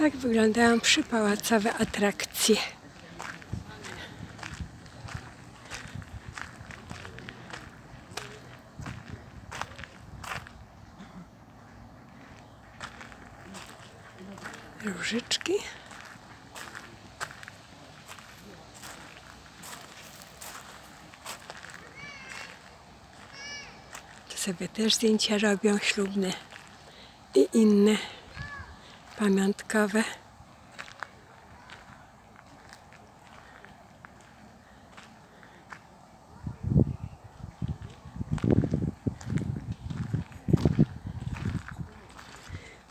Tak wyglądają przypałacowe atrakcje. Różyczki. To sobie też zdjęcia robią ślubne i inne pamiątkowe.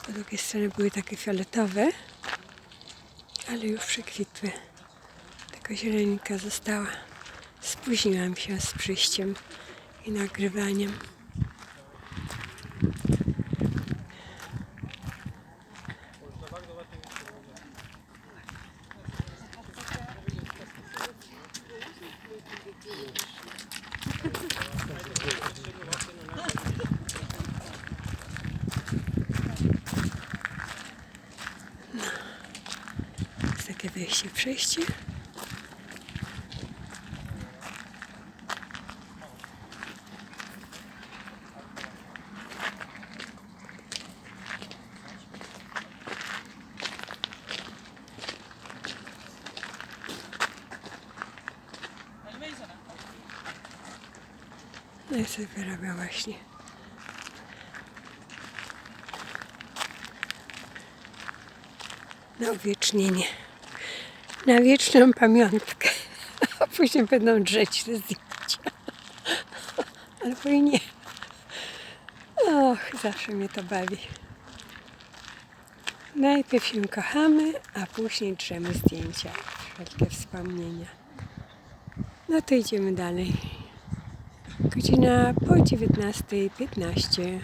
Po drugiej stronie były takie fioletowe, ale już przekwitły. Tylko zieleńka została. Spóźniłam się z przyjściem i nagrywaniem. Jest takie wejście, przejście. No i sobie wyrabia właśnie. Na uwiecznienie. Na wieczną pamiątkę. A później będą drzeć te zdjęcia. Albo i nie. Och, zawsze mnie to bawi. Najpierw się kochamy, a później drzemy zdjęcia. Wszelkie wspomnienia. No to idziemy dalej. Godzina po 19.15.